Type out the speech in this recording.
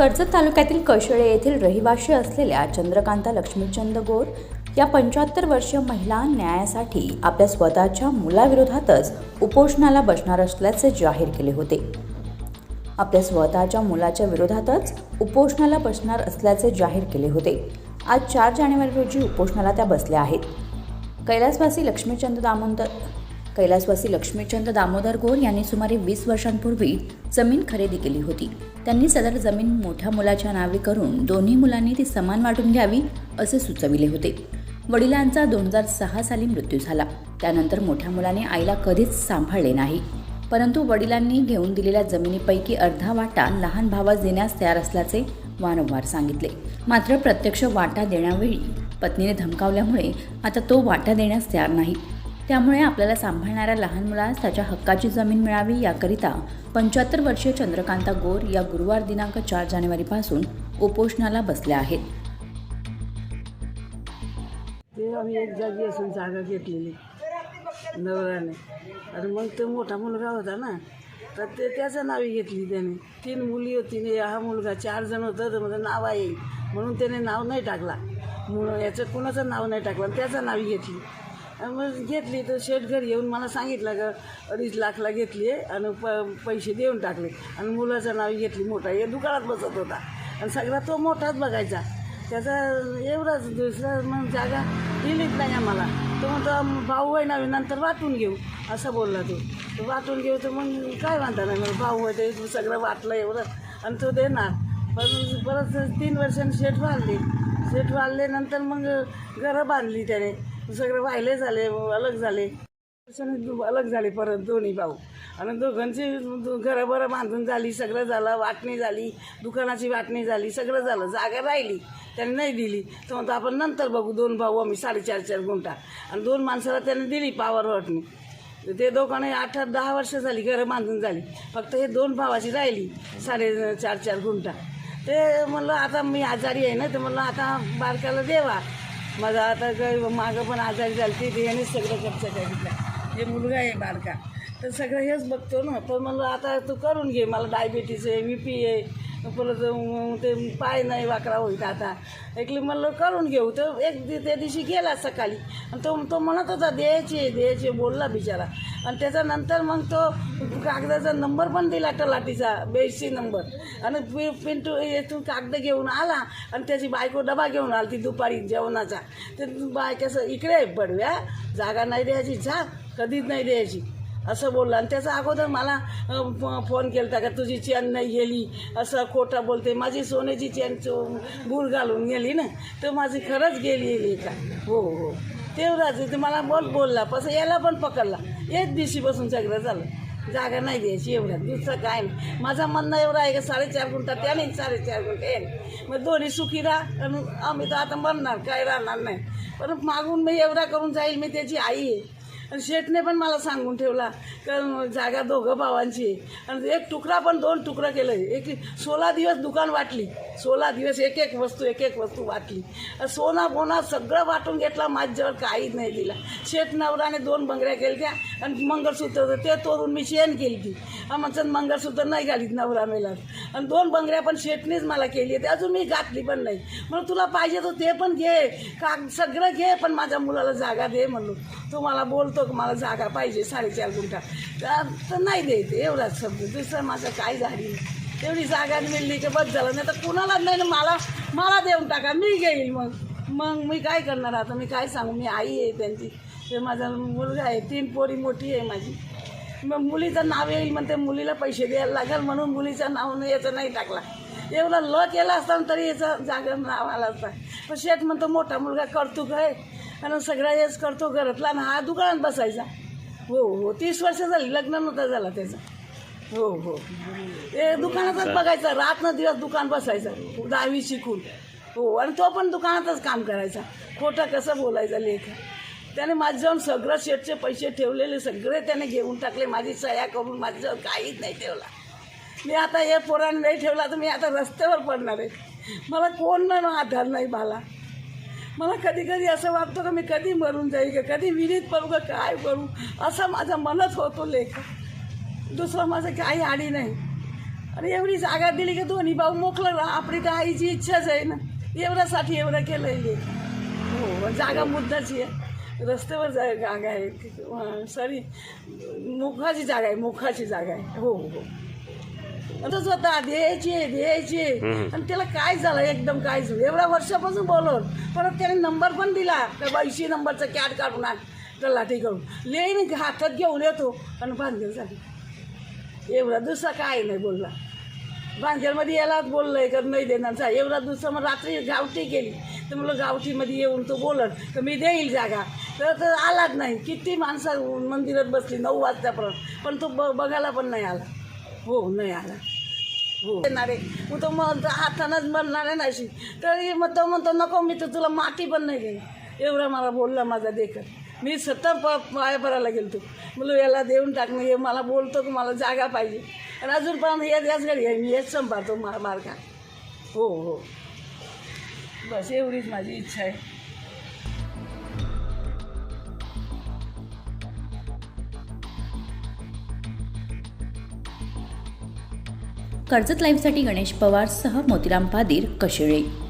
कर्जत तालुक्यातील कशेळे येथील रहिवाशी असलेल्या चंद्रकांता लक्ष्मीचंद गोर या पंच्याहत्तर वर्षीय महिला न्यायासाठी आपल्या स्वतःच्या मुलाविरोधातच उपोषणाला बसणार असल्याचे जाहीर केले होते. आपल्या स्वतःच्या मुलाच्या विरोधातच उपोषणाला बसणार असल्याचे जाहीर केले होते. आज चार जानेवारी रोजी उपोषणाला त्या बसल्या आहेत. कैलासवासी लक्ष्मीचंद दामोदर कैलासवासी लक्ष्मीचंद दामोदर गोर यांनी सुमारे वीस वर्षांपूर्वी जमीन खरेदी केली होती. त्यांनी सदर जमीन मोठ्या मुलाच्या नावे करून दोन्ही मुलांनी ती समान वाटून घ्यावी असे सुचविले होते. वडिलांचा दोन हजार सहा साली मृत्यू झाला. त्यानंतर मोठ्या मुलाने आईला कधीच सांभाळले नाही. परंतु वडिलांनी घेऊन दिलेल्या जमिनीपैकी अर्धा वाटा लहान भावास देण्यास तयार असल्याचे वारंवार सांगितले. मात्र प्रत्यक्ष वाटा देण्यावेळी पत्नीने धमकावल्यामुळे आता तो वाटा देण्यास तयार नाही. त्यामुळे आपल्याला सांभाळणाऱ्या लहान मुलास त्याच्या हक्काची जमीन मिळावी याकरिता पंच्याहत्तर वर्षीय चंद्रकांता गोर या गुरुवार दिनांक चार जानेवारीपासून उपोषणाला बसल्या आहेत. ते आम्ही एक जागी असून जागा घेतलेली नवऱ्याने. आणि मग तो मोठा मुलगा होता ना तर ते त्याचं नावी घेतली त्याने. तीन मुली होती ने हा मुलगा चार जण होतं तर माझं नाव आहे. म्हणून त्याने नाव नाही टाकला. म्हणून याचं कुणाचं नाव नाही टाकलं त्याचं नावी घेतली. मग घेतली तर शेट घरी येऊन मला सांगितलं का अडीच लाखला घेतली आहे आणि प पैसे देऊन टाकले. आणि मुलाचं नाव घेतली मोठा. हे दुकानात बसत होता. आणि सगळा तो मोठाच बघायचा. त्याचा एवढाच दुसरा मग जागा दिलीच नाही आम्हाला. तो म्हणतो भाऊ आहे नवीन नंतर वाटून घेऊ. असं बोलला तो. तो वाटून घेऊ तर मग काय म्हणता नाही मग भाऊ आहे ते सगळं वाटलं एवढं. आणि तो देणार. पण परत तीन वर्षांनी शेट वाढली. शेट वाढले नंतर मग घरं बांधली त्याने. सगळं वाहिले झाले अलग झाले. अलग झाले परत दोन्ही भाऊ. आणि दोघांची घरं बरं बांधून झाली सगळं झालं वाटणी झाली दुकानाची वाटणी झाली सगळं झालं. जागा राहिली त्याने नाही दिली. तर म्हणतो आपण नंतर बघू दोन भाऊ आम्ही साडेचार चार गुंठा. आणि दोन माणसाला त्याने दिली पावर वाटणी. ते दोघांना आठ आठ दहा वर्ष झाली घरं बांधून झाली. फक्त हे दोन भावाची राहिली साडे चार चार गुंठा. ते म्हणलं आता मी आजारी आहे ना ते म्हणलं आता बारकाला देवा. माझा आता ग मागं पण आजारी झाली ते यानेच सगळं कब्जा घेतला जे मुलगा आहे बारका. तर सगळं हेच बघतो ना. तर मला आता तू करून घे मला डायबिटीस आहे बी पी आहे. परत ते पाय नाही वाकडा होईल आता. ऐकली म्हणलं करून घेऊ. तर एक त्या दिवशी गेला सकाळी. आणि तो तो म्हणत होता द्यायचे द्यायचे बोलला बिचारा. आणि त्याच्यानंतर मग तो कागदाचा नंबर पण दिला तलाठीचा बेडशी नंबर. आणि पि पिंटू येथून कागद घेऊन आला आणि त्याची बायको डबा घेऊन आली ती दुपारी जेवणाचा. ते कसं इकडे पडव्या जागा नाही द्यायची जा. कधीच नाही द्यायची. असं बोलला. आणि त्याचा अगोदर मला फोन केला का तुझी चेन नाही गेली. असं खोटा बोलते. माझी सोन्याची चेन चो गुळ घालून गेली ना तर माझी खरंच गेली का? हो हो. तेवढाच ते मला बोल बोलला. पसं याला पण पकडला. एक दिवशी बसून सगळं झालं. जागा नाही द्यायची एवढ्या. दुसरं काय नाही. माझं म्हणणं एवढं आहे का साडेचार गुंठा त्याने साडेचार गुंठा येईल मग दोन्ही सुखी राहा. आणि आम्ही तर आता म्हणणार काय राहणार नाही. पण मागून मी एवढा करून जाईल. मी त्याची आई आहे. आणि शेठने पण मला सांगून ठेवला का जागा दोघं भावांची आणि एक तुकडा पण दोन तुकडं केलं एक सोळा दिवस दुकान वाटली. सोळा दिवस एक एक वस्तू एक एक वस्तू वाटली. सोना बोना सगळं वाटून घेतला माझ्याजवळ काहीच नाही दिला. शेठ नवराने दोन बंगड्या केल्या आणि मंगळसूत्र होतं ते तोडून मी शेण केली ती आमचं मंगळसूत्र नाही घालीत नवरा मेला आणि दोन बंगऱ्या पण शेटणीच मला केली आहे ते अजून मी घातली पण नाही. म्हणून तुला पाहिजे तर ते पण घे. का सगळं घे पण माझ्या मुलाला जागा दे म्हणलो. तो मला बोलतो की मला जागा पाहिजे साडेचार गुंठा. तर- नाही द्यायचे एवढाच शब्द दुसरं माझं काय झाली एवढी तेवढी जागा मिळली की बस झालं. नाही तर कुणालाच नाही ना मला मला देऊन टाका. मी घेईल मग. मग मी काय करणार आता? मी काय सांगू? मी आई आहे त्यांची. ते माझा मुलगा आहे तीन पोरी मोठी आहे माझी. मग मुलीचं नाव येईल म्हणते मुलीला पैसे द्यायला लागेल म्हणून मुलीचं नाव नाही याचं नाही टाकला. एवढं ल केला असताना तरी याचं जागा नाव आला असता. पण शेठ म्हणतो मोठा मुलगा करतो काय? आणि सगळा हेच करतो घरातला आणि हा दुकानात बसायचा. हो हो तीस वर्ष झाली लग्न नव्हतं झाला त्याचं. हो हो. ते दुकानातच बघायचं रात न दिवस दुकान बसायचं दहावी शिकून. हो आणि तो पण दुकानातच काम करायचा. खोटं कसं बोलायचं लेख त्याने माझं जाऊन सगळं शेटचे पैसे ठेवलेले सगळे त्याने घेऊन टाकले. माझी सया करून माझं जाऊन काहीच नाही ठेवला. मी आता हे पोराने नाही ठेवला तर मी आता रस्त्यावर पडणार आहे. मला कोण ना आधार नाही मला मला कधी कधी असं वाटतं का मी कधी मरून जाईल का कधी विहिरीत पडू का काय करू? असं माझा मनच होतो लेख. दुसरं माझं काही आडी नाही. आणि एवढी जागा दिली की दोन्ही भाऊ मोकलं ना आपली तर आईची इच्छाच आहे ना. एवढ्यासाठी एवढं केलं आहे हो जागा मुद्दाची आहे. रस्त्यावर जा जागा आहे. सॉरी मुखाची जागा आहे मुखाची जागा आहे. हो हो. तसंच होता द्यायची द्यायची आणि त्याला काय झालं? एकदम काय झालं? एवढ्या वर्षापासून बोलवलं. परत त्याने नंबर पण दिला. त्या बाईशी नंबरचा कॅट काढून आण. त्या लाठी करून लेईन हातात घेऊन येतो. आणि बांधेल झाली. एवढा दुसरा काय नाही बोलला. बांधेलमध्ये यालाच बोललंय का नाही देणार जा. एवढा दुसरा मग रात्री गावठी गेली. तर म्हणलं गावठीमध्ये येऊन तो बोलत तर मी देईल जागा. तर तर आलाच नाही. किती माणसं मंदिरात बसली नऊ वाजतापर्यंत. पण तो ब बघायला पण नाही आला. हो नाही आला. हो. येणारे. मग तो मग हातानंच बनणार आहे नाशी तरी मग तो म्हणतो नको मी तर तुला माती पण नाही घेईन एवढा मला बोलला माझा देखत. मी स्वतः प पाया भरायला गेलो तो म्हणलं याला देऊन टाकणं हे मला बोलतो की मला जागा पाहिजे. आणि अजूनपर्यंत हे याच घरी आहे. मी हेच संभाळतो मा मार्गा हो हो. बस एवढीच माझी इच्छा आहे. कर्जत लाईव्हसाठी गणेश पवार सह मोतीराम पादीर कशिळे.